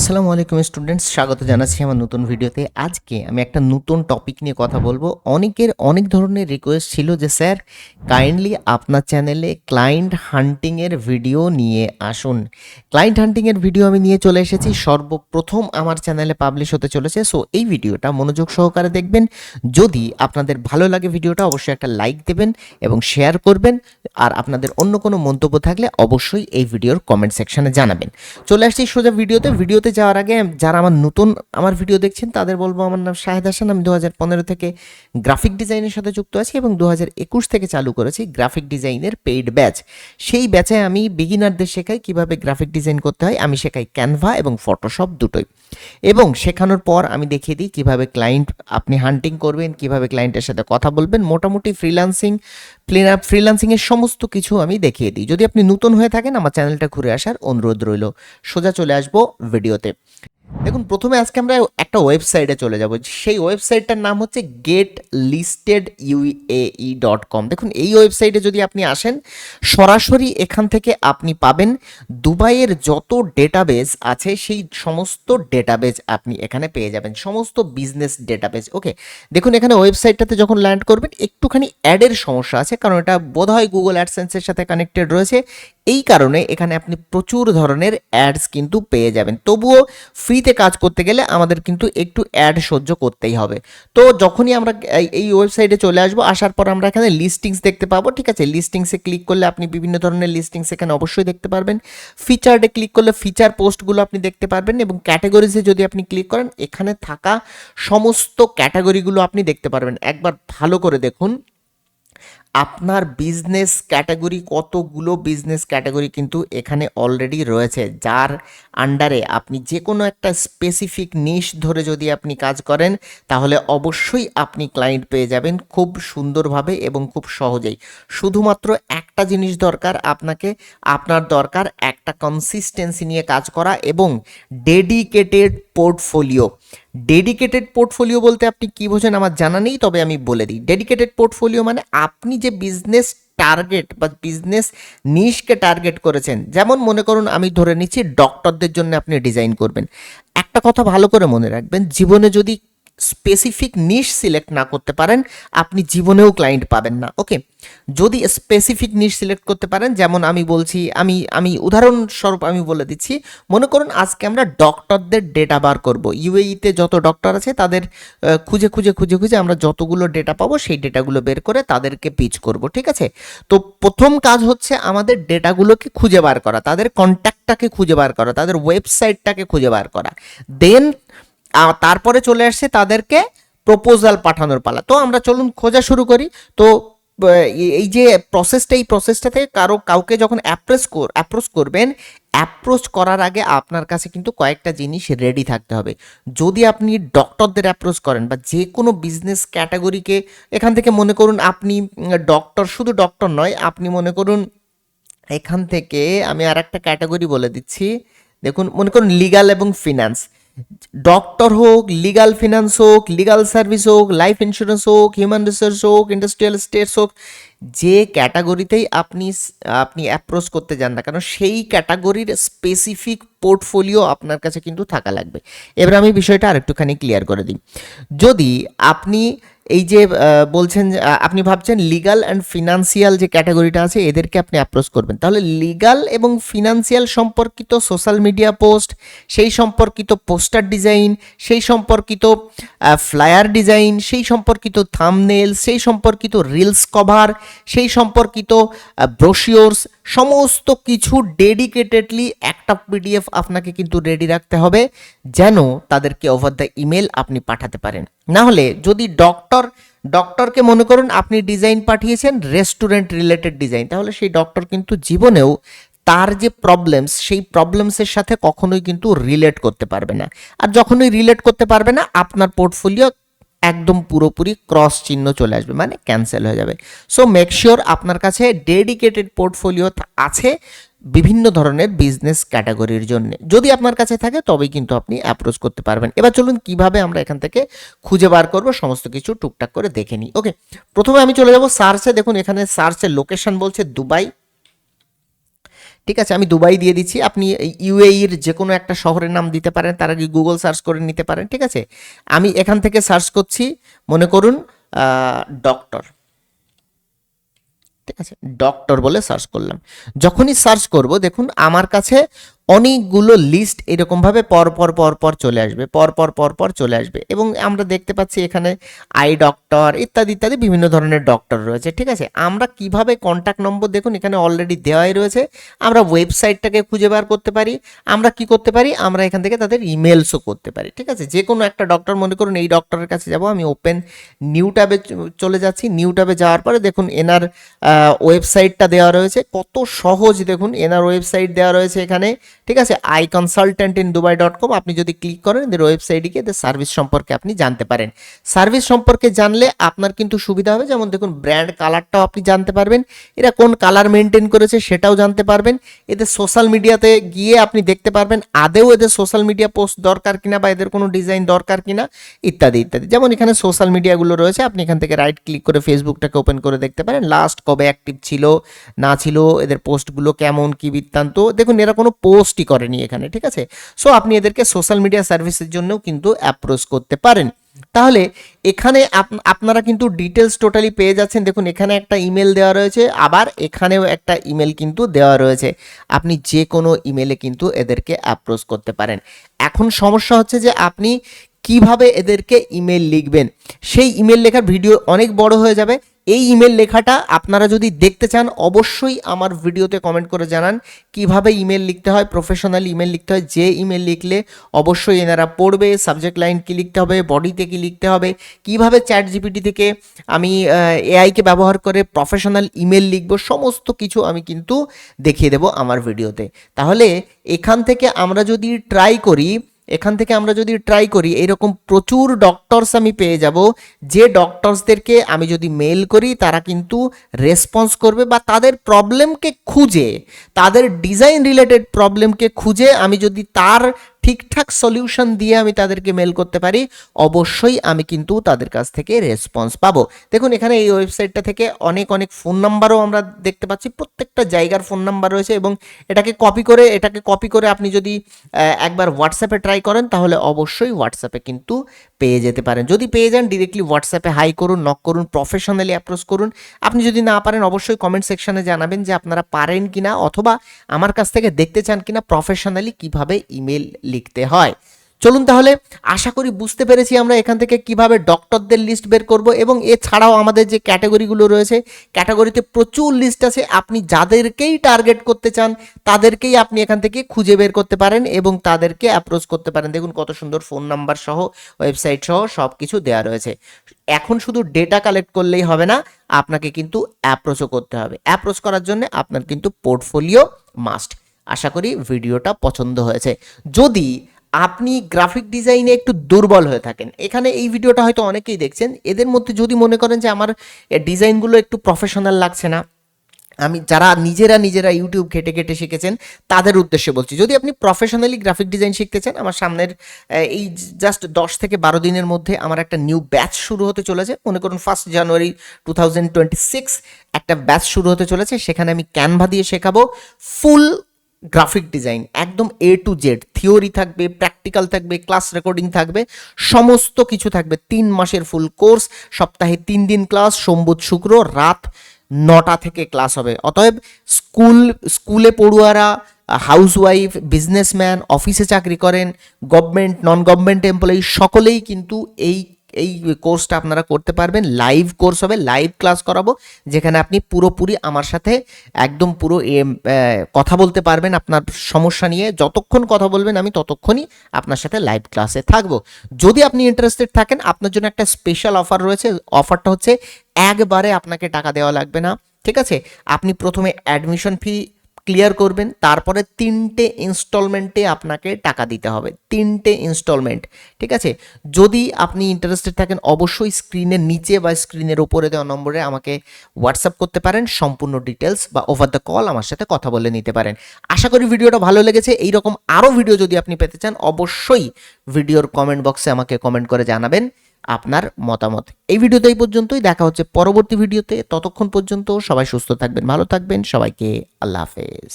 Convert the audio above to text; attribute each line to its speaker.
Speaker 1: আসসালামু আলাইকুম স্টুডেন্টস স্বাগত জানাচ্ছি আমার নতুন ভিডিওতে। আজকে আমি একটা নতুন টপিক নিয়ে কথা বলব। অনেকের অনেক ধরনের রিকোয়েস্ট ছিল যে, স্যার কাইন্ডলি আপনার চ্যানেলে ক্লায়েন্ট হান্টিংয়ের ভিডিও নিয়ে আসুন। ক্লায়েন্ট হান্টিংয়ের ভিডিও আমি নিয়ে চলে এসেছি। সর্বপ্রথম আমার চ্যানেলে পাবলিশ হতে চলেছে। সো এই ভিডিওটা মনোযোগ সহকারে দেখবেন। যদি আপনাদের ভালো লাগে ভিডিওটা, অবশ্যই একটা লাইক দেবেন এবং শেয়ার করবেন। আর আপনাদের অন্য কোনো মন্তব্য থাকলে অবশ্যই এই ভিডিওর কমেন্ট সেকশনে জানাবেন। চলে আসছি সোজা ভিডিওতে। ভিডিওতে যাওয়ার আগে যারা আমার নতুন আমার ভিডিও দেখছেন, তাদের বলব আমার নাম শাহেদ হাসান। আমি দু হাজার পনেরো থেকে গ্রাফিক ডিজাইনের সাথে যুক্ত আছি এবং দু হাজার একুশ থেকে চালু করেছি গ্রাফিক ডিজাইনের পেইড ব্যাচ সেই ব্যাচে আমি বিগিনারদের শেখাই কীভাবে গ্রাফিক ডিজাইন করতে হয়। আমি শেখাই ক্যানভা এবং ফটোশপ দুটোই। এবং শেখানোর পর আমি দেখিয়ে দিই কীভাবে ক্লায়েন্ট আপনি হান্টিং করবেন, কীভাবে ক্লায়েন্টের সাথে কথা বলবেন। মোটামুটি ফ্রিল্যান্সিং ফ্রিল্যান্সিংয়ের সমস্ত কিছু আমি দেখিয়ে দিই। যদি আপনি নতুন হয়ে থাকেন, আমার চ্যানেলটা ঘুরে আসার অনুরোধ রইল। সোজা চলে আসব ভিডিওতে দেখুন, প্রথমে আজকে আমরা একটা ওয়েবসাইটে চলে যাব। সেই ওয়েবসাইটটার নাম হচ্ছে get listed UAE dot com দেখুন, এই ওয়েবসাইটে যদি আপনি আসেন, সরাসরি এখান থেকে আপনি পাবেন দুবাইয়ের যত ডেটাবেজ আছে, সেই সমস্ত ডেটাবেজ আপনি এখানে পেয়ে যাবেন। সমস্ত বিজনেস ডেটাবেজ ওকে দেখুন, এখানে ওয়েবসাইটটাতে যখন ল্যান্ড করবেন, একটুখানি অ্যাডের সমস্যা আছে, কারণ এটা বোধহয় গুগল অ্যাডসেন্সের সাথে কানেক্টেড রয়েছে। এই কারণে এখানে আপনি প্রচুর ধরনের অ্যাডস কিন্তু পেয়ে যাবেন। তবুও ফ্রিতে কাজ করতে গেলে আমাদের কিন্তু একটু অ্যাড সহ্য করতেই হবে। তো যখনই আমরা এই- ওয়েবসাইটে চলে আসব, আসার পর আমরা এখানে লিস্টিংস দেখতে পাবো, ঠিক আছে? লিস্টিংসে ক্লিক করলে আপনি বিভিন্ন ধরনের লিস্টিংস এখানে অবশ্যই দেখতে পারবেন। ফিচার্ডে ক্লিক করলে ফিচার পোস্টগুলো আপনি দেখতে পারবেন এবং ক্যাটাগরিজে যদি আপনি ক্লিক করেন, এখানে থাকা সমস্ত ক্যাটাগরিগুলো আপনি দেখতে পারবেন। একবার ভালো করে দেখুন। আপনার বিজনেস ক্যাটাগরি কতগুলো বিজনেস ক্যাটাগরি কিন্তু এখানে অলরেডি রয়েছে, যার আন্ডারে আপনি যে কোনো একটা স্পেসিফিক নিশ ধরে যদি আপনি কাজ করেন, তাহলে অবশ্যই আপনি ক্লায়েন্ট পেয়ে যাবেন খুব সুন্দরভাবে এবং খুব সহজেই। শুধুমাত্র একটা জিনিস দরকার আপনাকে, আপনার দরকার একটা কনসিস্টেন্সি নিয়ে কাজ করা এবং ডেডিকেটেড পোর্টফোলিও ডেডিকেটেড পোর্টফোলিও বলতে আপনি কি বোঝেন আমার জানা নেই, তবে আমি বলে দিই। ডেডিকেটেড পোর্টফোলিও মানে আপনি যে বিজনেস টার্গেট বা বিজনেস নিশকে টার্গেট করেছেন, যেমন মনে করুন আমি ধরে নিচ্ছি ডক্টরদের জন্য আপনি ডিজাইন করবেন। একটা কথা ভালো করে মনে রাখবেন, জীবনে যদি স্পেসিফিক নিশ সিলেক্ট না করতে পারেন, আপনি জীবনেও ক্লায়েন্ট পাবেন না ওকে যদি স্পেসিফিক নিশ সিলেক্ট করতে পারেন, যেমন আমি বলছি, আমি আমি উদাহরণস্বরূপ আমি বলে দিচ্ছি, মনে করুন আজকে আমরা ডক্টরদের ডেটা বার করব। ইউএইতে যত ডক্টর আছে, তাদের খুঁজে খুঁজে খুঁজে খুঁজে আমরা যতগুলো ডেটা পাবো, সেই ডেটাগুলো বের করে তাদেরকে পিচ করব, ঠিক আছে? তো প্রথম কাজ হচ্ছে আমাদের ডেটাগুলোকে খুঁজে বার করা, তাদের কন্ট্যাক্টটাকে খুঁজে বার করা, তাদের ওয়েবসাইটটাকে খুঁজে বার করা। দেন তারপরে চলে আসছে তাদেরকে প্রপোজাল পাঠানোর পালা। তো আমরা চলুন খোঁজা শুরু করি। তো এই- যে প্রসেসটা এই প্রসেসটা থেকে কারও, কাউকে যখন অ্যাপ্রোচ কর অ্যাপ্রোচ করবেন অ্যাপ্রোচ করার আগে আপনার কাছে কিন্তু কয়েকটা জিনিস রেডি থাকতে হবে। যদি আপনি ডক্টরদের অ্যাপ্রোচ করেন বা যে কোনো বিজনেস ক্যাটাগরিকে এখান থেকে মনে করুন আপনি ডক্টর শুধু ডক্টর নয়, আপনি মনে করুন এখান থেকে আমি আর একটা ক্যাটাগরি বলে দিচ্ছি। দেখুন, মনে করুন লিগাল এবং ফিনান্স ডক্টর হোক লিগাল ফিনান্স হোক লিগাল সার্ভিস হোক লাইফ ইন্স্যুরেন্স হোক হিউম্যান রিসোর্স হোক ইন্ডাস্ট্রিয়াল স্টেটস হোক, যে ক্যাটাগরিতেই আপনি আপনি অ্যাপ্রোচ করতে যান না কারণ সেই ক্যাটাগরির স্পেসিফিক পোর্টফোলিও আপনার কাছে কিন্তু থাকা লাগবে। এবার আমি বিষয়টা আরেকটুখানি ক্লিয়ার করে দিই। যদি আপনি এই যে বলছেন আপনি ভাবছেন লিগাল অ্যান্ড ফিনান্সিয়াল যে ক্যাটাগরিটা আছে, এদেরকে আপনি অ্যাপ্রোচ করবেন। তাহলে লিগাল এবং ফিনান্সিয়াল সম্পর্কিত সোশ্যাল মিডিয়া পোস্ট সেই সম্পর্কিত পোস্টার ডিজাইন সেই সম্পর্কিত ফ্লায়ার ডিজাইন সেই সম্পর্কিত থামনেল সেই সম্পর্কিত রিলস কভার সেই সম্পর্কিত ব্রোশিওরস সমস্ত কিছু ডেডিকেটেডলি একটা পিডিএফ আপনাকে কিন্তু রেডি রাখতে হবে, যেন তাদেরকে ওভার দ্য ইমেল আপনি পাঠাতে পারেন। না হলে যদি ডক্টর ডক্টরকে মনে করুন আপনি ডিজাইন পাঠিয়েছেন রেস্টুরেন্ট রিলেটেড ডিজাইন তাহলে সেই ডক্টর কিন্তু জীবনেও তার যে প্রবলেমস সেই প্রবলেমসের সাথে কখনোই কিন্তু রিলেট করতে পারবে না। আর যখনই রিলেট করতে পারবে না, আপনার পোর্টফোলিও একদম পুরোপুরি ক্রস চিহ্ন চলে আসবে মানে ক্যান্সেল হয়ে যাবে। সো মেক শিওর আপনার কাছে ডেডিকেটেড পোর্টফোলিও আছে। বিভিন্ন ধরনের বিজনেস ক্যাটাগরির জন্য। যদি আপনার কাছে থাকে, তবেই কিন্তু আপনি অ্যাপ্রোচ করতে পারবেন। এবার চলুন কীভাবে আমরা এখান থেকে খুঁজে বার করব, সমস্ত কিছু টুকটাক করে দেখে নিই। ওকে প্রথমে আমি চলে যাব সার্চে দেখুন, এখানে সার্চের লোকেশন বলছে দুবাই। ঠিক আছে, আমি দুবাই দিয়ে দিচ্ছি। আপনি ইউএইর যে কোনো একটা শহরের নাম দিতে পারেন, তার আগে গুগল সার্চ করে নিতে পারেন। ঠিক আছে, আমি এখান থেকে সার্চ করছি। মনে করুন ডক্টর ঠিক আছে? ডক্টর বলে সার্চ করলাম। যখনই সার্চ করব দেখুন আমার কাছে অনেকগুলো লিস্ট এরকমভাবে পর পর পর পর চলে আসবে, পর পর পর পর চলে আসবে এবং আমরা দেখতে পাচ্ছি এখানে আই ডক্টর ইত্যাদি ইত্যাদি বিভিন্ন ধরনের ডক্টর রয়েছে, ঠিক আছে? আমরা কীভাবে কন্ট্যাক্ট নম্বর দেখুন এখানে অলরেডি দেওয়াই রয়েছে, আমরা ওয়েবসাইটটাকে খুঁজে বার করতে পারি, আমরা কি করতে পারি? আমরা এখান থেকে তাদের ইমেলসও করতে পারি, ঠিক আছে? যে কোনো একটা ডক্টর মনে করুন এই ডক্টরের কাছে যাব, আমি ওপেন নিউ ট্যাবে চলে যাচ্ছি নিউ ট্যাবে যাওয়ার পরে দেখুন এনার ওয়েবসাইটটা দেওয়া রয়েছে, কত সহজ দেখুন, এনার ওয়েবসাইট দেওয়া রয়েছে এখানে ঠিক আছে I consultant in Dubai dot com আপনি যদি ক্লিক করেন, এদের ওয়েবসাইটে গিয়ে এদের সার্ভিস সম্পর্কে আপনি জানতে পারেন। সার্ভিস সম্পর্কে জানলে আপনার কিন্তু সুবিধা হবে, যেমন দেখুন ব্র্যান্ড কালারটাও আপনি জানতে পারবেন, এরা কোন কালার মেনটেন করেছে সেটাও জানতে পারবেন, এদের সোশ্যাল মিডিয়াতে গিয়ে আপনি দেখতে পারবেন, আদেও এদের সোশ্যাল মিডিয়া পোস্ট দরকার কিনা বা এদের কোনো ডিজাইন দরকার কিনা, ইত্যাদি ইত্যাদি। যেমন এখানে সোশ্যাল মিডিয়াগুলো রয়েছে, আপনি এখান থেকে রাইট ক্লিক করে ফেসবুকটাকে ওপেন করে দেখতে পারেন লাস্ট কবে অ্যাক্টিভ ছিল, না ছিল, এদের পোস্টগুলো কেমন, কি বৃত্তান্ত, দেখুন, এরা কোনো পোস্টই করেনি এখানে, ঠিক আছে? সো আপনি এদেরকে সোশ্যাল মিডিয়া সার্ভিসের জন্যও কিন্তু অ্যাপ্রোচ করতে পারেন। তাহলে এখানে আপ- আপনারা কিন্তু ডিটেলস টোটালি পেয়ে যাচ্ছেন। দেখুন, এখানে একটা ইমেল দেওয়া রয়েছে, আবার এখানেও একটা ইমেল কিন্তু দেওয়া রয়েছে। আপনি যে কোনো ইমেলে কিন্তু এদেরকে অ্যাপ্রোচ করতে পারেন। এখন সমস্যা হচ্ছে যে আপনি কীভাবে এদেরকে ইমেল লিখবেন? সেই ইমেল লেখার ভিডিও অনেক বড় হয়ে যাবে। এই ইমেল লেখাটা আপনারা যদি দেখতে চান, অবশ্যই আমার ভিডিওতে কমেন্ট করে জানান কীভাবে ইমেল লিখতে হয় প্রফেশনাল ইমেল লিখতে হয়, যে ইমেল লিখলে অবশ্যই এনারা পড়বে সাবজেক্ট লাইন কি লিখতে হবে বডিতে কি লিখতে হবে, কীভাবে চ্যাট জিপিটি থেকে আমি এআইকে ব্যবহার করে প্রফেশনাল ইমেল লিখব, সমস্ত কিছু আমি কিন্তু দেখিয়ে দেবো আমার ভিডিওতে। তাহলে এখান থেকে আমরা যদি ট্রাই করি এখান থেকে আমরা যদি ট্রাই করি, এরকম প্রচুর ডক্টরস আমি পেয়ে যাব, যে ডক্টরসদেরকে আমি যদি মেল করি, তারা কিন্তু রেসপন্স করবে বা তাদের প্রবলেমকে খুঁজে, তাদের ডিজাইন রিলেটেড প্রবলেমকে খুঁজে আমি যদি তার ঠিকঠাক সলিউশন দিয়ে আমি তাদেরকে মেল করতে পারি, অবশ্যই আমি কিন্তু তাদের কাছ থেকে রেসপন্স পাবো। দেখুন, এখানে এই ওয়েবসাইটটা থেকে অনেক অনেক ফোন নাম্বারও আমরা দেখতে পাচ্ছি। প্রত্যেকটা জায়গার ফোন নাম্বার রয়েছে এবং এটাকে কপি করে, এটাকে কপি করে আপনি যদি একবার হোয়াটসঅ্যাপে ট্রাই করেন, তাহলে অবশ্যই হোয়াটসঅ্যাপে কিন্তু পেয়ে যেতে পারেন। যদি পেয়ে যান ডিরেক্টলি হোয়াটসঅ্যাপে হাই করুন নক করুন প্রফেশনালি অ্যাপ্রোচ করুন। আপনি যদি না পারেন, অবশ্যই কমেন্ট সেকশনে জানাবেন যে আপনারা পারেন কিনা অথবা আমার কাছ থেকে দেখতে চান কিনা প্রফেশনালি কীভাবে ইমেল লিখতে হয়। চলুন তাহলে, আশা করি বুঝতে পেরেছি আমরা এখান থেকে কীভাবে ডক্টরদের লিস্ট বের করব এবং এছাড়াও আমাদের যে ক্যাটাগরিগুলো রয়েছে ক্যাটাগরিতে প্রচুর লিস্ট আছে। আপনি যাদেরকেই টার্গেট করতে চান, তাদেরকেই আপনি এখান থেকে খুঁজে বের করতে পারেন এবং তাদেরকে অ্যাপ্রোচ করতে পারেন। দেখুন কত সুন্দর ফোন নাম্বার সহ ওয়েবসাইট সহ সব কিছু দেওয়া রয়েছে। এখন শুধু ডেটা কালেক্ট করলেই হবে না, আপনাকে কিন্তু অ্যাপ্রোচও করতে হবে। অ্যাপ্রোচ করার জন্য আপনার কিন্তু পোর্টফোলিও মাস্ট আশা করি ভিডিওটা পছন্দ হয়েছে। যদি আপনি গ্রাফিক ডিজাইনে একটু দুর্বল হয়ে থাকেন, এখানে এই ভিডিওটা হয়তো অনেকেই দেখছেন, এদের মধ্যে যদি মনে করেন যে আমার ডিজাইনগুলো একটু প্রফেশনাল লাগছে না, আমি যারা নিজেরা নিজেরা ইউটিউব ঘেটে ঘেটে শিখেছেন, তাদের উদ্দেশ্যে বলছি, যদি আপনি প্রফেশনালি গ্রাফিক ডিজাইন শিখতে চান, আমার সামনের এই জাস্ট দশ থেকে বারো দিনের মধ্যে আমার একটা নিউ ব্যাচ শুরু হতে চলেছে। মনে করুন first January two thousand twenty six একটা ব্যাচ শুরু হতে চলেছে, সেখানে আমি ক্যানভা দিয়ে শেখাবো ফুল গ্রাফিক ডিজাইন একদম এ টু জেড থিওরি থাকবে প্র্যাকটিক্যাল থাকবে ক্লাস রেকর্ডিং থাকবে, সমস্ত কিছু থাকবে। তিন মাসের ফুল কোর্স সপ্তাহে তিন দিন ক্লাস সোমবুধ শুক্র, রাত নটা থেকে ক্লাস হবে। অতএব স্কুল স্কুলে পড়ুয়ারা হাউসওয়াইফ বিজনেসম্যান অফিসে চাকরি করেন গভর্নমেন্ট নন গভর্নমেন্ট এমপ্লয়ি সকলেই কিন্তু এই এই কোর্সটা আপনারা করতে পারবেন। লাইভ কোর্স হবে লাইভ ক্লাস করাবো, যেখানে আপনি পুরোপুরি আমার সাথে একদম পুরো কথা বলতে পারবেন আপনার সমস্যা নিয়ে। যতক্ষণ কথা বলবেন আমি ততক্ষণই আপনার সাথে লাইভ ক্লাসে থাকব। যদি আপনি ইন্টারেস্টেড থাকেন, আপনার জন্য একটা স্পেশাল অফার রয়েছে। অফারটা হচ্ছে, একবারে আপনাকে টাকা দেওয়া লাগবে না, ঠিক আছে? আপনি প্রথমে অ্যাডমিশন ফি ক্লিয়ার করবেন, তারপরে তিনটে ইনস্টলমেন্টে আপনাকে টাকা দিতে হবে। তিনটে ইনস্টলমেন্ট ঠিক আছে? যদি আপনি ইন্টারেস্টেড থাকেন, অবশ্যই স্ক্রিনের নিচে বা স্ক্রিনের উপরে দেওয়া নম্বরে আমাকে হোয়াটসঅ্যাপ করতে পারেন, সম্পূর্ণ ডিটেলস বা ওভার দ্য কল আমার সাথে কথা বলে নিতে পারেন। আশা করি ভিডিওটা ভালো লেগেছে। এইরকম আরও ভিডিও যদি আপনি পেতে চান, অবশ্যই ভিডিওর কমেন্ট বক্সে আমাকে কমেন্ট করে জানাবেন। আপনার মতামত। এই ভিডিওতে এই পর্যন্তই। দেখা হচ্ছে পরবর্তী ভিডিওতে। ততক্ষণ পর্যন্ত সবাই সুস্থ থাকবেন, ভালো থাকবেন। সবাইকে আল্লাহ হাফেজ।